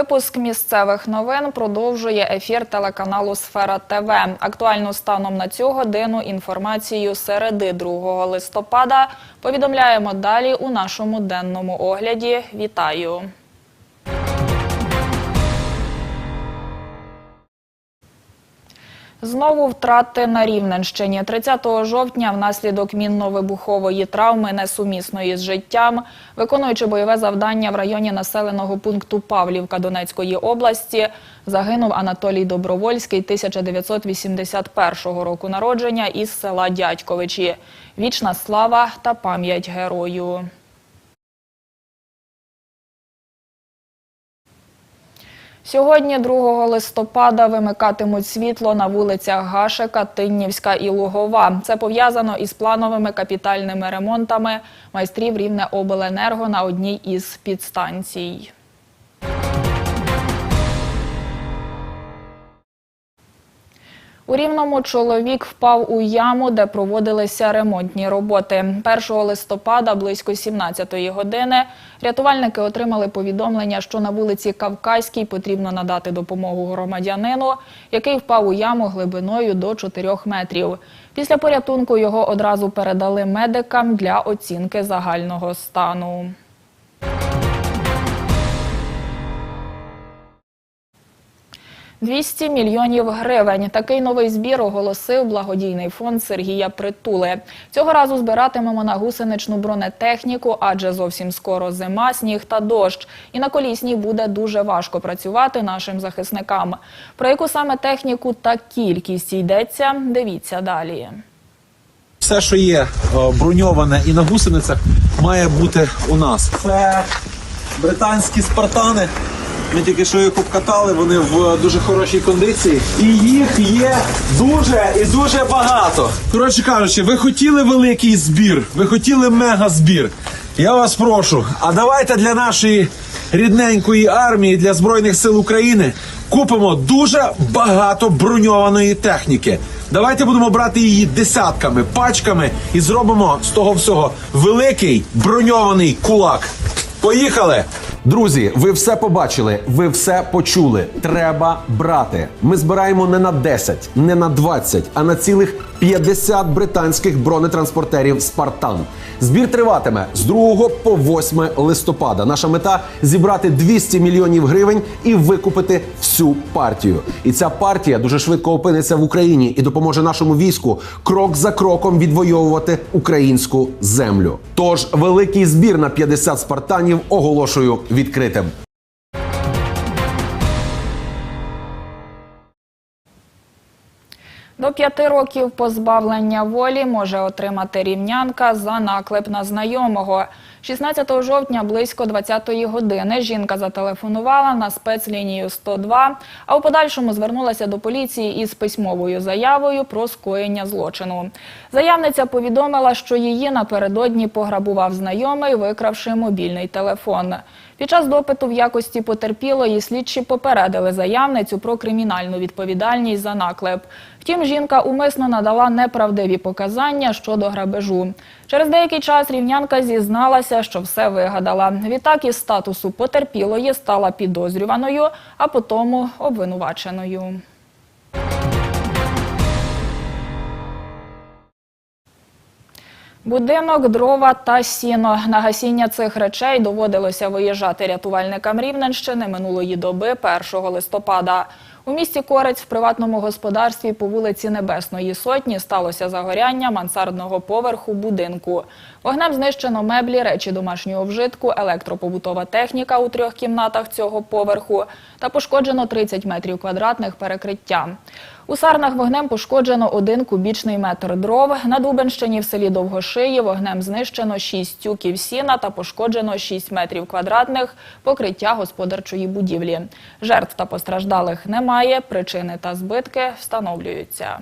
Випуск місцевих новин продовжує ефір телеканалу Сфера ТВ. Актуальну станом на цю годину інформацію середи 2 листопада повідомляємо далі у нашому денному огляді. Вітаю! Знову втрати на Рівненщині. 30 жовтня внаслідок мінно-вибухової травми, несумісної з життям, виконуючи бойове завдання в районі населеного пункту Павлівка Донецької області, загинув Анатолій Добровольський 1981 року народження із села Дядьковичі. Вічна слава та пам'ять герою. Сьогодні, 2 листопада, вимикатимуть світло на вулицях Гашика, Тиннівська і Лугова. Це пов'язано із плановими капітальними ремонтами майстрів Рівне обленерго на одній із підстанцій. У Рівному чоловік впав у яму, де проводилися ремонтні роботи. 1 листопада близько 17-ї години рятувальники отримали повідомлення, що на вулиці Кавказькій потрібно надати допомогу громадянину, який впав у яму глибиною до 4 метрів. Після порятунку його одразу передали медикам для оцінки загального стану. «200 мільйонів гривень. Такий новий збір оголосив благодійний фонд Сергія Притули. Цього разу збиратимемо на гусеничну бронетехніку, адже зовсім скоро зима, сніг та дощ. І на колісній буде дуже важко працювати нашим захисникам. Про яку саме техніку та кількість йдеться, дивіться далі. Все, що є е, броньоване і на гусеницях, має бути у нас. Це британські спартани. Ми тільки що їх обкатали, вони в дуже хорошій кондиції. І їх є дуже і дуже багато. Коротше кажучи, ви хотіли великий збір, ви хотіли мега збір. Я вас прошу, а давайте для нашої рідненької армії, для Збройних сил України купимо дуже багато броньованої техніки. Давайте будемо брати її десятками, пачками і зробимо з того всього великий броньований кулак. Поїхали! Друзі, ви все побачили, ви все почули. Треба брати. Ми збираємо не на 10, не на 20, а на цілих 50 британських бронетранспортерів Спартан. Збір триватиме з 2 по 8 листопада. Наша мета зібрати 200 мільйонів гривень і викупити всю партію. І ця партія дуже швидко опиниться в Україні і допоможе нашому війську крок за кроком відвоювати українську землю. Тож великий збір на 50 спартанів оголошую відкритим. До п'яти років позбавлення волі може отримати рівнянка за наклеп на знайомого. 16 жовтня близько 20-ї години жінка зателефонувала на спецлінію 102, а у подальшому звернулася до поліції із письмовою заявою про скоєння злочину. Заявниця повідомила, що її напередодні пограбував знайомий, викравши мобільний телефон. Під час допиту в якості потерпілої слідчі попередили заявницю про кримінальну відповідальність за наклеп. Втім, жінка умисно надала неправдиві показання щодо грабежу. Через деякий час рівнянка зізналася, що все вигадала. Відтак із статусу потерпілої стала підозрюваною, а потім обвинуваченою. Будинок, дрова та сіно. На гасіння цих речей доводилося виїжджати рятувальникам Рівненщини минулої доби 1 листопада. У місті Корець в приватному господарстві по вулиці Небесної Сотні сталося загоряння мансардного поверху будинку. Вогнем знищено меблі, речі домашнього вжитку, електропобутова техніка у трьох кімнатах цього поверху та пошкоджено 30 метрів квадратних перекриття. У Сарнах вогнем пошкоджено один кубічний метр дров. На Дубенщині в селі Довгошиї вогнем знищено 6 тюків сіна та пошкоджено 6 метрів квадратних покриття господарчої будівлі. Жертв та постраждалих немає, причини та збитки встановлюються.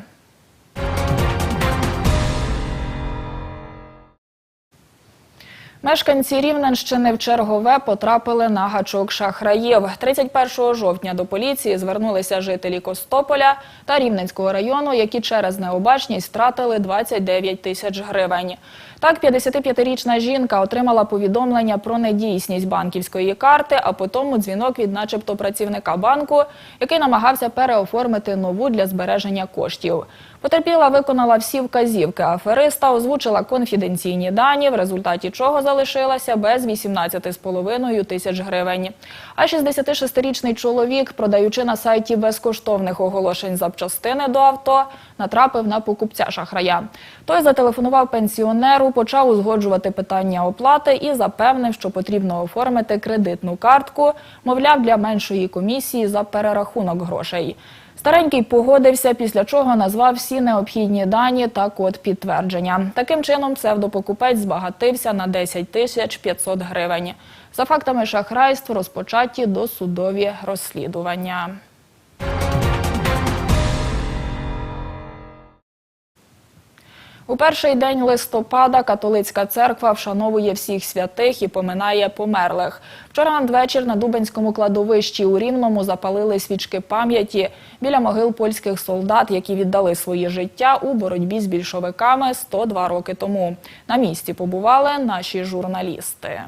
Мешканці Рівненщини в чергове потрапили на гачок шахраїв. 31 жовтня до поліції звернулися жителі Костополя та Рівненського району, які через необачність втратили 29 тисяч гривень. Так, 55-річна жінка отримала повідомлення про недійсність банківської карти, а потім дзвінок від начебто працівника банку, який намагався переоформити нову для збереження коштів. Потерпіла виконала всі вказівки афериста, озвучила конфіденційні дані, в результаті чого залишилася без 18,5 тисяч гривень. А 66-річний чоловік, продаючи на сайті безкоштовних оголошень запчастини до авто, натрапив на покупця шахрая. Той зателефонував пенсіонеру, почав узгоджувати питання оплати і запевнив, що потрібно оформити кредитну картку, мовляв, для меншої комісії за перерахунок грошей. Старенький погодився, після чого назвав всі необхідні дані та код підтвердження. Таким чином, псевдопокупець збагатився на 10 тисяч 500 гривень. За фактами шахрайств розпочаті досудові розслідування. У перший день листопада католицька церква вшановує всіх святих і поминає померлих. Вчора надвечір на Дубенському кладовищі у Рівному запалили свічки пам'яті біля могил польських солдат, які віддали своє життя у боротьбі з більшовиками 102 роки тому. На місці побували наші журналісти.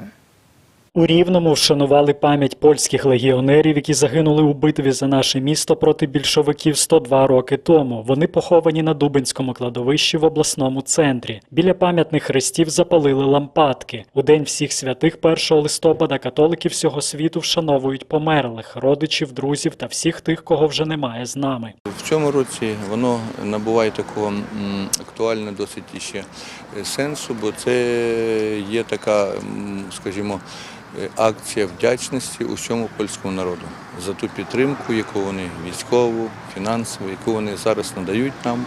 У Рівному вшанували пам'ять польських легіонерів, які загинули у битві за наше місто проти більшовиків 102 роки тому. Вони поховані на Дубинському кладовищі в обласному центрі. Біля пам'ятних хрестів запалили лампадки. У день всіх святих 1 листопада католики всього світу вшановують померлих, родичів, друзів та всіх тих, кого вже немає з нами. В цьому році воно набуває такого актуального досить іще сенсу, бо це є така, скажімо, акція вдячності усьому польському народу за ту підтримку, яку вони військову, фінансову, яку вони зараз надають нам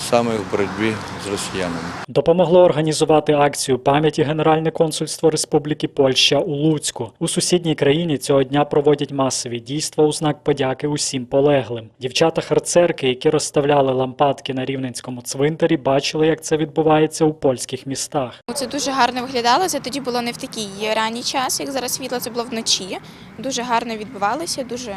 саме в боротьбі з росіянами. Допомогло організувати акцію пам'яті Генеральне консульство Республіки Польща у Луцьку. У сусідній країні цього дня проводять масові дійства у знак подяки усім полеглим. Дівчата-харцерки, які розставляли лампадки на рівненському цвинтарі, бачили, як це відбувається у польських містах. Це дуже гарно виглядало. Це тоді було не в такий ранній час, як зараз світло, це було вночі. Дуже гарно відбувалося, дуже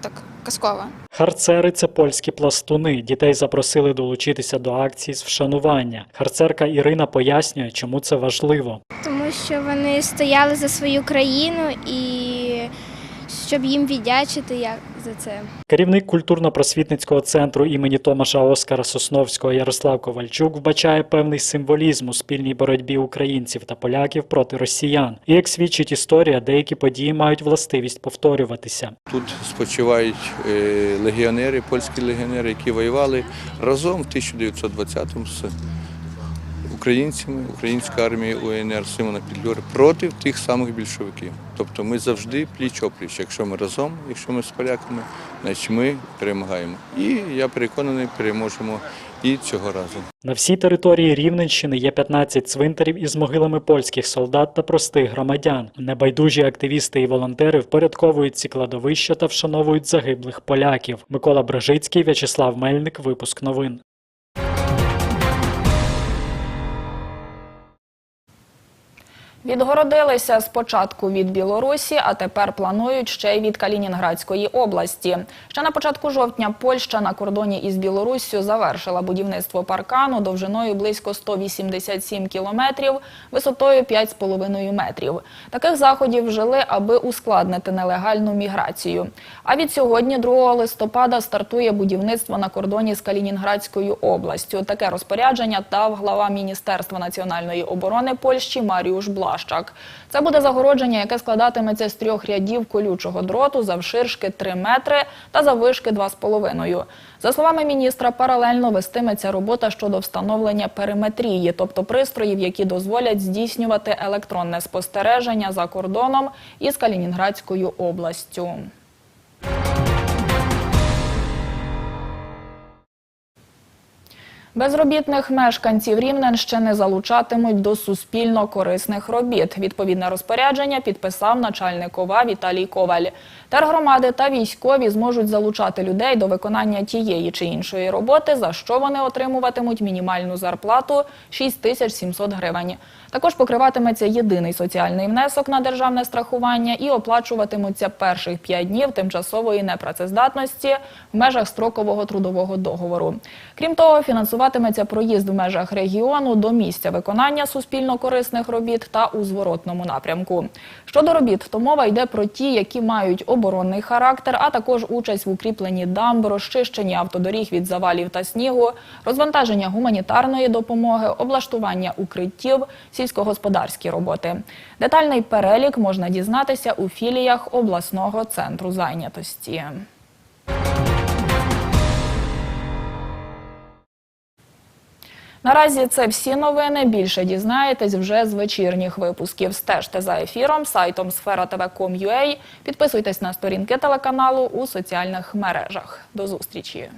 так казково. Харцери це польські пластуни. Дітей запросили долучитися до акції з вшанування. Харцерка Ірина пояснює, чому це важливо. тому що вони стояли за свою країну і щоб їм віддячити як за це. Керівник культурно-просвітницького центру імені Томаша Оскара Сосновського Ярослав Ковальчук вбачає певний символізм у спільній боротьбі українців та поляків проти росіян. І як свідчить історія, деякі події мають властивість повторюватися. Тут спочивають е, легіонери, польські легіонери, які воювали разом в 1920-му з українцями, українською армією УНР Симона Підлюри проти тих самих більшовиків. Тобто ми завжди пліч-опліч. Якщо ми разом, якщо ми з поляками, значить ми перемагаємо. І я переконаний, переможемо і цього разу. На всій території Рівненщини є 15 цвинтарів із могилами польських солдат та простих громадян. Небайдужі активісти і волонтери впорядковують ці кладовища та вшановують загиблих поляків. Микола Бражицький, В'ячеслав Мельник. Випуск новин. Відгородилися спочатку від Білорусі, а тепер планують ще й від Калінінградської області. Ще на початку жовтня Польща на кордоні із Білоруссю завершила будівництво паркану довжиною близько 187 кілометрів, висотою 5,5 метрів. Таких заходів вжили, аби ускладнити нелегальну міграцію. А від сьогодні, 2 листопада, стартує будівництво на кордоні з Калінінградською областю. Таке розпорядження дав глава Міністерства національної оборони Польщі Маріуш Блащак. Це буде загородження, яке складатиметься з трьох рядів колючого дроту завширшки 3 метри та завишки 2,5. За словами міністра, паралельно вестиметься робота щодо встановлення периметрії, тобто пристроїв, які дозволять здійснювати електронне спостереження за кордоном із Калінінградською областю. Безробітних мешканців Рівненщини залучатимуть до суспільно корисних робіт. Відповідне розпорядження підписав начальник ОВА Віталій Коваль. Тергромади та військові зможуть залучати людей до виконання тієї чи іншої роботи, за що вони отримуватимуть мінімальну зарплату 6700 гривень. Також покриватиметься єдиний соціальний внесок на державне страхування і оплачуватимуться перших 5 днів тимчасової непрацездатності в межах строкового трудового договору. Крім того, фінансувати відбуватиметься проїзд в межах регіону до місця виконання суспільно-корисних робіт та у зворотному напрямку. Щодо робіт, то мова йде про ті, які мають оборонний характер, а також участь в укріпленні дамб, розчищенні автодоріг від завалів та снігу, розвантаження гуманітарної допомоги, облаштування укриттів, сільськогосподарські роботи. Детальний перелік можна дізнатися у філіях обласного центру зайнятості. Наразі це всі новини. Більше дізнаєтесь вже з вечірніх випусків. Стежте за ефіром сайтом sfera.tv.com.ua. Підписуйтесь на сторінки телеканалу у соціальних мережах. До зустрічі.